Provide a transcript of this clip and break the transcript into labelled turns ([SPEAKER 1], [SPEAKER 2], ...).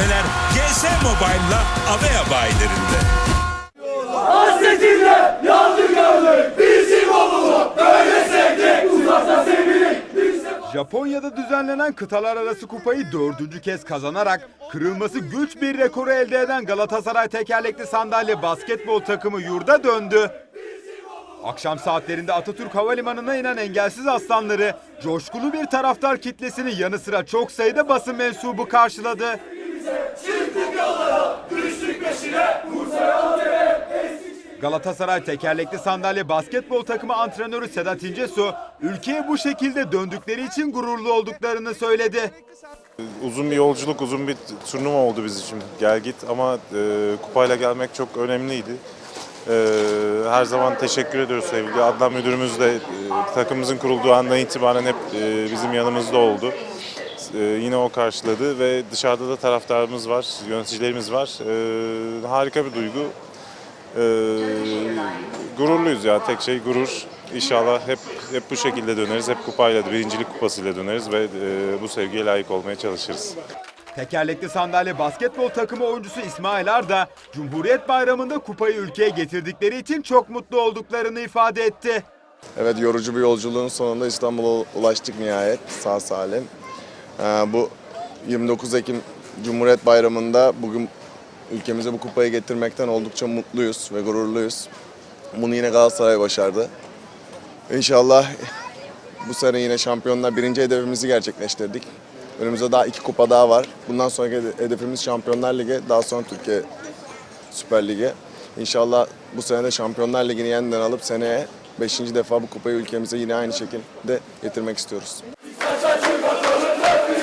[SPEAKER 1] Fener GS Mobile'la Avea bayilerinde.
[SPEAKER 2] Hasretinle yandık gördük bizim oğlunu Böyle sevdik uzakta
[SPEAKER 3] Japonya'da düzenlenen kıtalar arası kupayı dördüncü kez kazanarak kırılması güç bir rekoru elde eden Galatasaray tekerlekli sandalye basketbol takımı yurda döndü. Akşam saatlerinde Atatürk Havalimanı'na inen engelsiz aslanları coşkulu bir taraftar kitlesinin yanı sıra çok sayıda basın mensubu karşıladı.
[SPEAKER 2] Çıktık yollara düştük peşine Bursa'ya Antep'e
[SPEAKER 3] Galatasaray tekerlekli sandalye basketbol takımı antrenörü Sedat İncesu, ülkeye bu şekilde döndükleri için gururlu olduklarını söyledi.
[SPEAKER 4] Uzun bir yolculuk, uzun bir turnuva oldu biz için. Gel git ama e, kupayla gelmek çok önemliydi. E, her zaman teşekkür ediyoruz sevgili Adnan Müdürümüz de e, takımımızın kurulduğu andan itibaren hep e, bizim yanımızda oldu. E, yine o karşıladı ve dışarıda da taraftarımız var, yöneticilerimiz var. E, harika bir duygu. E, gururluyuz ya, tek şey gurur. İnşallah hep hep bu şekilde döneriz, hep kupayla, birincilik kupasıyla döneriz ve e, bu sevgiye layık olmaya çalışırız.
[SPEAKER 3] Tekerlekli sandalye basketbol takımı oyuncusu İsmail Arda, Cumhuriyet Bayramı'nda kupayı ülkeye getirdikleri için çok mutlu olduklarını ifade etti.
[SPEAKER 5] Evet yorucu bir yolculuğun sonunda İstanbul'a ulaştık nihayet sağ salim. Ee, bu 29 Ekim Cumhuriyet Bayramı'nda bugün ülkemize bu kupayı getirmekten oldukça mutluyuz ve gururluyuz. Bunu yine Galatasaray başardı. İnşallah bu sene yine şampiyonlar birinci hedefimizi gerçekleştirdik. Önümüzde daha iki kupa daha var. Bundan sonraki hede- hedefimiz Şampiyonlar Ligi, daha sonra Türkiye Süper Ligi. İnşallah bu sene de Şampiyonlar Ligi'ni yeniden alıp seneye 5. defa bu kupayı ülkemize yine aynı şekilde getirmek istiyoruz.
[SPEAKER 2] Kaça çıkartalım hepimiz.